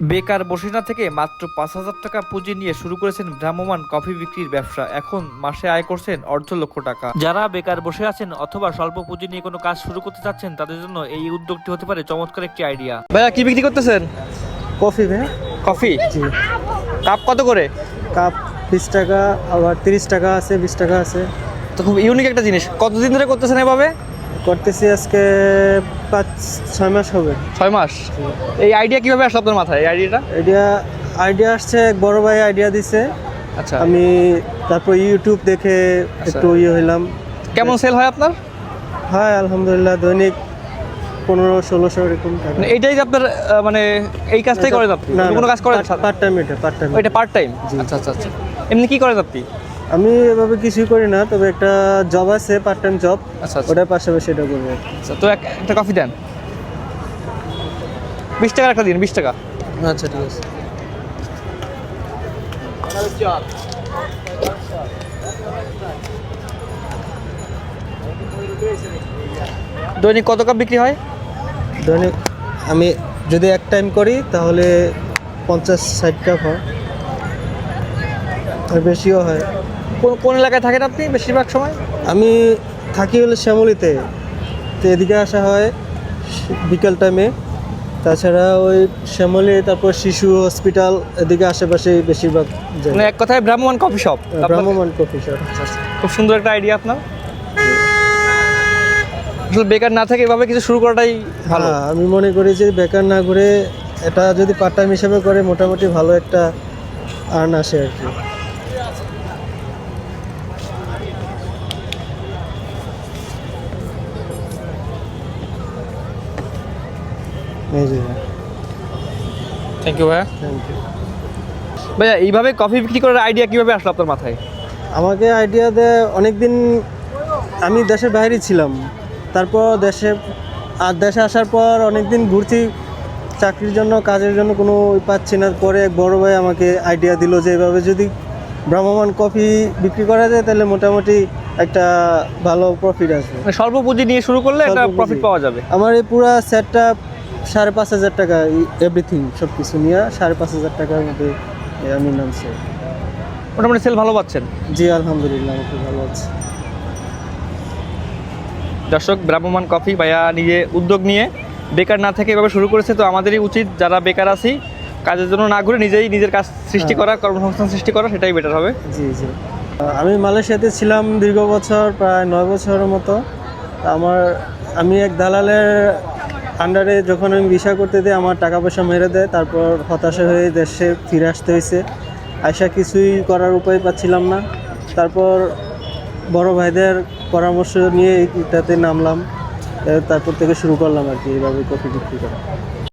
বেকার বসে না থেকে মাত্র পাঁচ হাজার টাকা পুঁজি নিয়ে শুরু করেছেন ভ্রাম্যমান কফি বিক্রির ব্যবসা। এখন মাসে আয় করছেন অর্ধ লক্ষ টাকা। যারা বেকার বসে আছেন অথবা স্বল্প পুঁজি নিয়ে কোনো কাজ শুরু করতে চাচ্ছেন তাদের জন্য এই উদ্যোগটি হতে পারে চমৎকার একটি আইডিয়া। ভাইয়া কি বিক্রি করতেছেন? কফি ভাই কফি? জি। কাপ কত করে? কাপ বিশ টাকা আবার তিরিশ টাকা আছে বিশ টাকা আছে। তো খুব ইউনিক একটা জিনিস। কতদিন ধরে করতেছেন এভাবে? করতেছি আজকে পাঁচ ছয় মাস হবে। ছয় মাস? এই আইডিয়া কীভাবে আসলো আপনার মাথায় এই আইডিয়াটা আইডিয়া আইডিয়া আসছে এক বড় ভাই আইডিয়া দিছে। আচ্ছা। আমি তারপর ইউটিউব দেখে একটু ইয়ে হইলাম। কেমন সেল হয় আপনার? হয় আলহামদুলিল্লাহ দৈনিক পনেরো ষোলোশো এরকম টাকা। মানে এইটাই যে আপনার মানে এই কাজটাই করেন আপনি? না কোনো কাজ করেন পার্ট টাইম এটা পার্ট টাইম ওইটা পার্ট টাইম আচ্ছা আচ্ছা আচ্ছা। এমনি কি করেন আপনি? আমি এভাবে কিছুই করি না তবে একটা জব আছে পার্ট টাইম জব আচ্ছা। ওটার পাশাপাশি এটা করব। আচ্ছা, তো এক- একটা কফি দেন। বিশ টাকার একটা দিন বিশ টাকা। আচ্ছা ঠিক আছে। দৈনিক কত কাপ বিক্রি হয়? দৈনিক আমি যদি এক টাইম করি তাহলে পঞ্চাশ ষাট কাপ হয়। আর বেশিও হয়। কোন কোন এলাকায় থাকেন আপনি বেশিরভাগ সময়? আমি থাকি হলে শ্যামলিতে। তো এদিকে আসা হয় বিকেল টাইমে তাছাড়া ওই শ্যামলি তারপর শিশু হসপিটাল এদিকে আশেপাশে বেশিরভাগ মানে এক কথায় ভ্রাম্যমান কফি শপ ভ্রাম্যমান কফি শপ খুব সুন্দর একটা আইডিয়া আপনার। আসলে বেকার না থাকে এভাবে কিছু শুরু করাটাই ভালো। হ্যাঁ আমি মনে করি যে বেকার না করে এটা যদি পার্ট টাইম হিসেবে করে মোটামুটি ভালো একটা আর্ন আসে আর কি। থ্যাংক ইউ ভাইয়া। থ্যাংক ইউ ভাইয়া এইভাবে কফি বিক্রি করার আইডিয়া কীভাবে আসলো আপনার মাথায়? আমাকে আইডিয়া দেয় অনেক দিন আমি দেশের বাইরে ছিলাম। তারপর দেশে আর দেশে আসার পর অনেক দিন ঘুরছি। চাকরির জন্য কাজের জন্য কোনো পাচ্ছি না। পরে এক বড় ভাই আমাকে আইডিয়া দিল যে এভাবে যদি ভ্রাম্যমান কফি বিক্রি করা যায় তাহলে মোটামুটি একটা ভালো প্রফিট আসবে। মানে স্বল্প পুঁজি নিয়ে শুরু করলে একটা প্রফিট পাওয়া যাবে। আমার এই পুরো সেটটা সাড়ে পাঁচ হাজার টাকা এভরিথিং সব কিছু নিয়ে সাড়ে পাঁচ হাজার টাকার মধ্যে আমি নামছি। মোটামুটি সেল ভালো পাচ্ছেন? জি আলহামদুলিল্লাহ আমি খুব ভালো আছি। দর্শক ভ্রাম্যমান কফি ভাইয়া নিজে উদ্যোগ নিয়ে বেকার না থেকে এভাবে শুরু করেছে তো আমাদেরই উচিত যারা বেকার আছি কাজের জন্য না ঘুরে নিজেই নিজের কাজ সৃষ্টি করা কর্মসংস্থান সৃষ্টি করা সেটাই বেটার হবে। জি জি। আমি মালয়েশিয়াতে ছিলাম দীর্ঘ বছর প্রায় নয় বছরের মতো। আমার আমি এক দালালের আন্ডারে যখন আমি ভিসা করতে দিই আমার টাকা পয়সা মেরে দেয়, তারপর হতাশা হয়ে দেশে ফিরে আসতে হয়েছে। আয়সা কিছুই করার উপায় পাচ্ছিলাম না। তারপর বড় ভাইদের পরামর্শ নিয়ে এইটাতে নামলাম। তারপর থেকে শুরু করলাম আর কি, এইভাবে কফি বিক্রি করা।